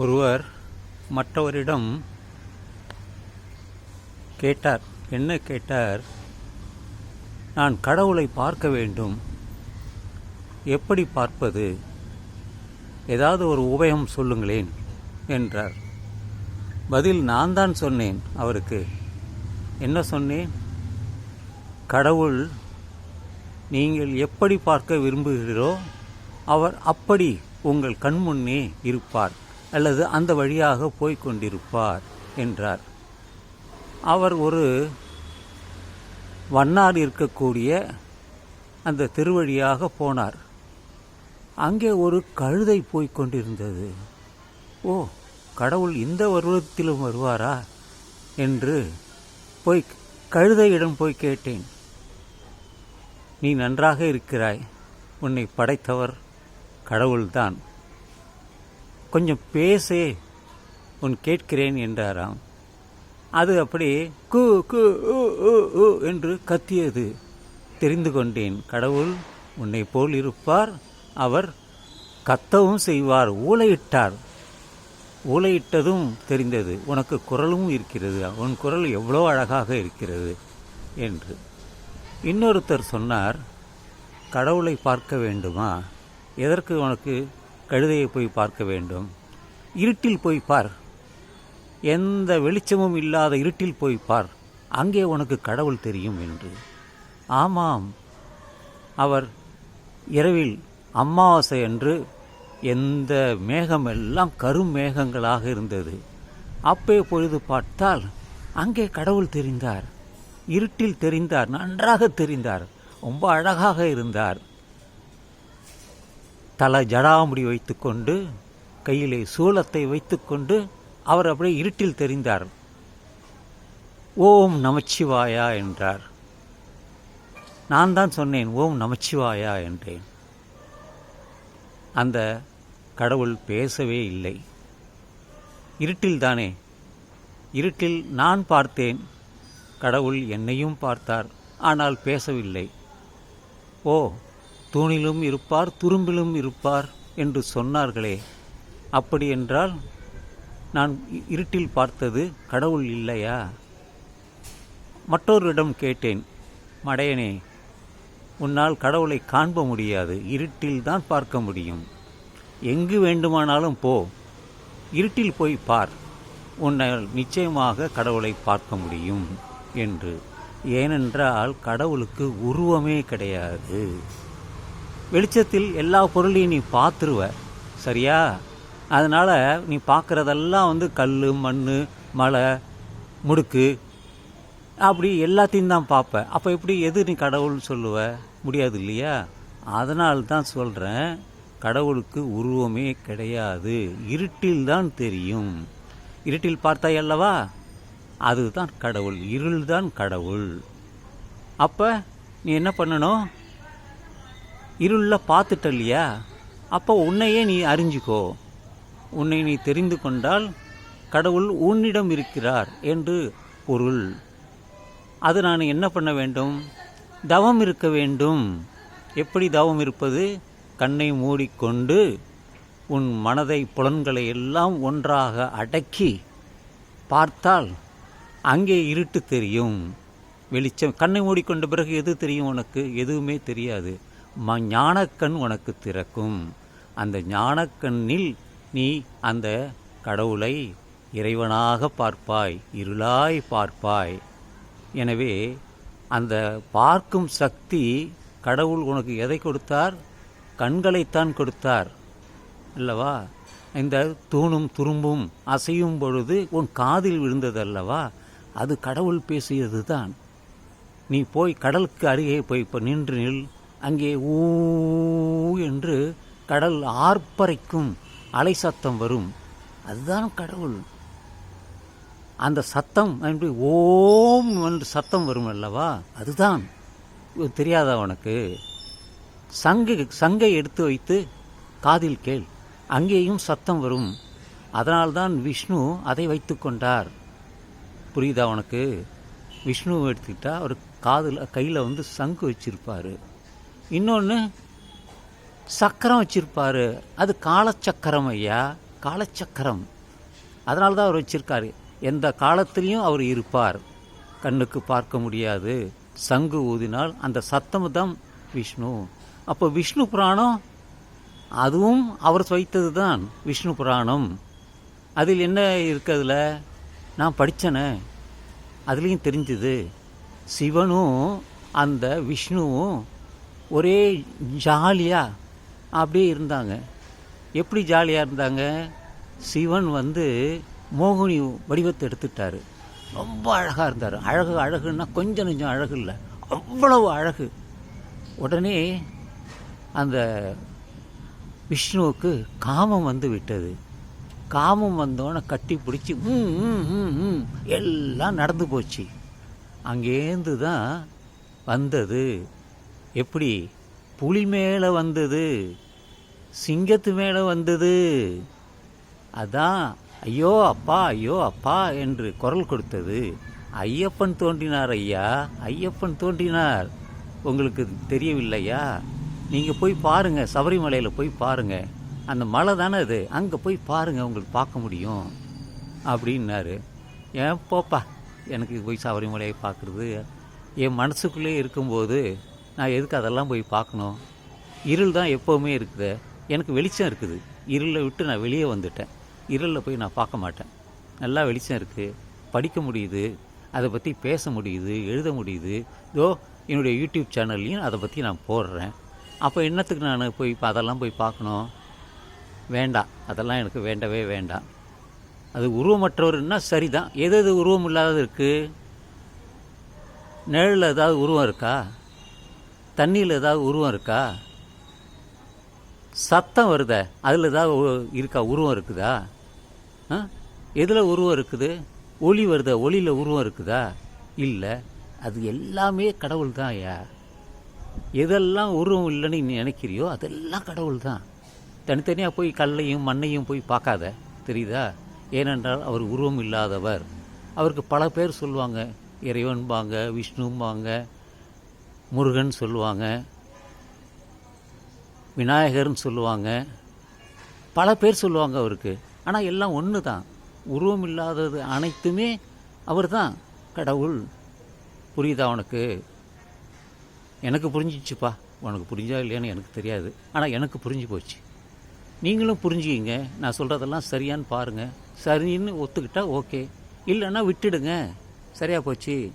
ஒருவர் மற்றவரிடம் கேட்டார் என்ன கேட்டார்? நான் கடவுளை பார்க்க வேண்டும். எப்படி பார்ப்பது? ஏதாவது ஒரு உபயம் சொல்லுங்களேன் என்றார். பதில் நான் தான் சொன்னேன் அவருக்கு. என்ன சொன்னேன்? கடவுள் நீங்கள் எப்படி பார்க்க விரும்புகிறீரோ அவர் அப்படி உங்கள் கண்முன்னே இருப்பார். அல்லது அந்த வழியாக போய்க் கொண்டிருப்பார் என்றார். அவர் ஒரு வண்ணார் இருக்கக்கூடிய அந்த திருவழியாக போனார். அங்கே ஒரு கழுதை போய்க் கொண்டிருந்தது. ஓ கடவுள் இந்த வருடத்திலும் வருவாரா? என்று போய் கழுதையிடம் போய் கேட்டேன். நீ நன்றாக இருக்கிறாய். உன்னை படைத்தவர் கடவுள்தான். கொஞ்சம் பேசே உன் கேட்கிறேன் என்றாராம். அது அப்படி கு கு உ, உ, உ என்று கத்தியது. தெரிந்து கொண்டேன் கடவுள் உன்னை போல் இருப்பார் அவர் கத்தவும் செய்வார் ஊளையிட்டார். ஊலையிட்டதும் தெரிந்தது உனக்கு குரலும் இருக்கிறது உன் குரல் எவ்வளோ அழகாக இருக்கிறது என்று. இன்னொருத்தர் சொன்னார் கடவுளை பார்க்க வேண்டுமா? எதற்கு உனக்கு கழுதையை போய் பார்க்க வேண்டும். இருட்டில் போய் பார். எந்த வெளிச்சமும் இல்லாத இருட்டில் போய் பார். அங்கே உனக்கு கடவுள் தெரியும் என்று. ஆமாம். அவர் இரவில் அமாவாசை அன்று எந்த மேகமெல்லாம் கரும் மேகங்களாக இருந்தது. அப்பே பொழுது பார்த்தால் அங்கே கடவுள் தெரிந்தார். இருட்டில் தெரிந்தார். நன்றாக தெரிந்தார். ரொம்ப அழகாக இருந்தார். தலை ஜடாமுடி வைத்துக்கொண்டு கையிலே சூலத்தை வைத்துக்கொண்டு அவர் அப்படியே இருட்டில் தெரிந்தார். ஓம் நமச்சிவாயா என்றார். நான் தான் சொன்னேன் ஓம் நமச்சிவாயா என்றேன். அந்த கடவுள் பேசவே இல்லை. இருட்டில் தானே? இருட்டில் நான் பார்த்தேன் கடவுள் என்னையும் பார்த்தார் ஆனால் பேசவில்லை. ஓ தூணிலும் இருப்பார் துரும்பிலும் இருப்பார் என்று சொன்னார்களே. அப்படி என்றால் நான் இருட்டில் பார்த்தது கடவுள் இல்லையா? மற்றொருடம் கேட்டேன் மடையனே உன்னால் கடவுளை காண்ப முடியாது இருட்டில் தான் பார்க்க முடியும். எங்கு வேண்டுமானாலும் போ இருட்டில் போய் பார் உன்னால் நிச்சயமாக கடவுளை பார்க்க முடியும் என்று. ஏனென்றால் கடவுளுக்கு உருவமே கிடையாது. வெளிச்சத்தில் எல்லா பொருளையும் நீ பார்த்துருவ சரியா? அதனால் நீ பார்க்குறதெல்லாம் வந்து கல் மண் மலை முடுக்கு அப்படி எல்லாத்தையும் தான் பார்ப்ப. அப்போ எப்படி எது நீ கடவுள் சொல்லுவ? முடியாது இல்லையா? அதனால் தான் சொல்கிறேன் கடவுளுக்கு உருவமே கிடையாது. இருட்டில் தான் தெரியும். இருட்டில் பார்த்தாய் அல்லவா? அதுதான் கடவுள். இருள் தான் கடவுள். அப்போ நீ என்ன பண்ணணும்? இருளில் பார்த்துட்ட இல்லையா அப்போ உன்னையே நீ அறிஞ்சிக்கோ. உன்னை நீ தெரிந்து கொண்டால் கடவுள் உன்னிடம் இருக்கிறார் என்று பொருள். அது நான் என்ன பண்ண வேண்டும்? தவம் இருக்க வேண்டும். எப்படி தவம் இருப்பது? கண்ணை மூடிக்கொண்டு உன் மனதை புலன்களை எல்லாம் ஒன்றாக அடக்கி பார்த்தால் அங்கே இருட்டு தெரியும். வெளிச்சம் கண்ணை மூடிக்கொண்ட பிறகு எது தெரியும் உனக்கு? எதுவுமே தெரியாது. ம ஞானக்கண் உனக்கு திறக்கும். அந்த ஞானக்கண்ணில் நீ அந்த கடவுளை இறைவனாக பார்ப்பாய் இருளாய் பார்ப்பாய். எனவே அந்த பார்க்கும் சக்தி கடவுள் உனக்கு எதை கொடுத்தார்? கண்களைத்தான் கொடுத்தார். அல்லவா? இந்த தூணும் துரும்பும் அசையும் பொழுது உன் காதில் விழுந்தது அல்லவா அது கடவுள் பேசியது தான் நீ போய் கடலுக்கு அருகே போய் இப்போ நின்று நில். அங்கே ஊ என்று கடல் ஆர்ப்பரைக்கும் அலை சத்தம் வரும். அதுதான் கடவுள். அந்த சத்தம் என்று ஓம் என்று சத்தம் வரும் அல்லவா? அதுதான். தெரியாதா உனக்கு? சங்கு சங்கை எடுத்து வைத்து காதில் கேள். அங்கேயும் சத்தம் வரும். அதனால்தான் விஷ்ணு அதை வைத்து கொண்டார். புரியுதா உனக்கு? விஷ்ணு எடுத்துக்கிட்டா அவர் காதில் கையில் வந்து சங்கு வச்சிருப்பார். இன்னொன்று சக்கரம் வச்சுருப்பார். அது காலச்சக்கரம் ஐயா. காலச்சக்கரம். அதனால தான் அவர் வச்சுருக்காரு. எந்த காலத்திலையும் அவர் இருப்பார். கண்ணுக்கு பார்க்க முடியாது. சங்கு ஊதினால் அந்த சத்தம் தான் விஷ்ணு. அப்போ விஷ்ணு புராணம் அதுவும் அவர் வைத்தது தான் விஷ்ணு புராணம். அதில் என்ன இருக்கிறதுல நான் படித்தேனே அதுலேயும் தெரிஞ்சுது. சிவனும் அந்த விஷ்ணுவும் ஒரே ஜாலியாக அப்படியே இருந்தாங்க. எப்படி ஜாலியாக இருந்தாங்க? சிவன் வந்து மோகினி வடிவத்தை எடுத்துட்டார். ரொம்ப அழகாக இருந்தார். அழகு அழகுன்னா கொஞ்சம் கொஞ்சம் அழகு இல்லை. அவ்வளவு அழகு. உடனே அந்த விஷ்ணுவுக்கு காமம் வந்து விட்டது. காமம் வந்தோடனே கட்டி பிடிச்சி எல்லாம் நடந்து போச்சு. அங்கேருந்து தான் வந்தது. எப்படி? புலி மேலே வந்தது. சிங்கத்து மேலே வந்தது. அதான் ஐயோ அப்பா ஐயோ அப்பா என்று குரல் கொடுத்தது. ஐயப்பன் தோன்றினார் ஐயா ஐயப்பன் தோன்றினார். உங்களுக்கு தெரியவில்லையா? நீங்கள் போய் பாருங்கள் சபரிமலையில் போய் பாருங்கள் அந்த மலை தானே அது அங்கே போய் பாருங்கள் உங்களுக்கு பார்க்க முடியும். அப்படின்னாரு. ஏன் போப்பா எனக்கு போய் சபரிமலையை பார்க்குறது? என் மனசுக்குள்ளே இருக்கும்போது நான் எதுக்கு அதெல்லாம் போய் பார்க்கணும்? இருள் தான் எப்போவுமே இருக்குது. எனக்கு வெளிச்சம் இருக்குது. இருளை விட்டு நான் வெளியே வந்துட்டேன். இருளில் போய் நான் பார்க்க மாட்டேன். நல்லா வெளிச்சம் இருக்குது படிக்க முடியுது. அதை பற்றி பேச முடியுது. எழுத முடியுது. இதோ என்னுடைய யூடியூப் சேனல்லையும் அதை பற்றி நான் போடுறேன். அப்போ என்னத்துக்கு நான் போய் இப்போ அதெல்லாம் போய் பார்க்கணும்? வேண்டாம். அதெல்லாம் எனக்கு வேண்டவே வேண்டாம். அது உருவமற்றவர்னா சரிதான். எது எது உருவம் இல்லாதது இருக்குது நிழலில் ஏதாவது உருவம் இருக்கா? தண்ணியில் ஏதாவது உருவம் இருக்கா? சத்தம் வருத? அதில் ஏதாவது இருக்கா? உருவம் இருக்குதா? ஆ? எதில் உருவம் இருக்குது? ஒளி வருதா? ஒளியில் உருவம் இருக்குதா? இல்லை. அது எல்லாமே கடவுள் தான் ஐயா. எதெல்லாம் உருவம் இல்லைன்னு நீ நினைக்கிறியோ அதெல்லாம் கடவுள் தான் தனித்தனியாக போய் கல்லையும் மண்ணையும் போய் பார்க்காத. தெரியுதா? ஏனென்றால் அவர் உருவம் இல்லாதவர். அவருக்கு பல பேர் சொல்லுவாங்க இறைவன்பாங்க விஷ்ணும்பாங்க. முருகன் சொல்லுவாங்க விநாயகர்னு சொல்லுவாங்க பல பேர் சொல்லுவாங்க அவருக்கு. ஆனால் எல்லாம் ஒன்று தான் உருவம் இல்லாதது அனைத்துமே அவர் தான் கடவுள் புரியுதா உனக்கு? எனக்கு புரிஞ்சிச்சுப்பா. உனக்கு புரிஞ்சா இல்லையான்னு எனக்கு தெரியாது. ஆனால் எனக்கு புரிஞ்சு போச்சு. நீங்களும் புரிஞ்சுக்கிங்க. நான் சொல்கிறதெல்லாம் சரியான்னு பாருங்கள் சரின்னு ஒத்துக்கிட்டா ஓகே. இல்லைன்னா விட்டுடுங்க. சரியாக போச்சு.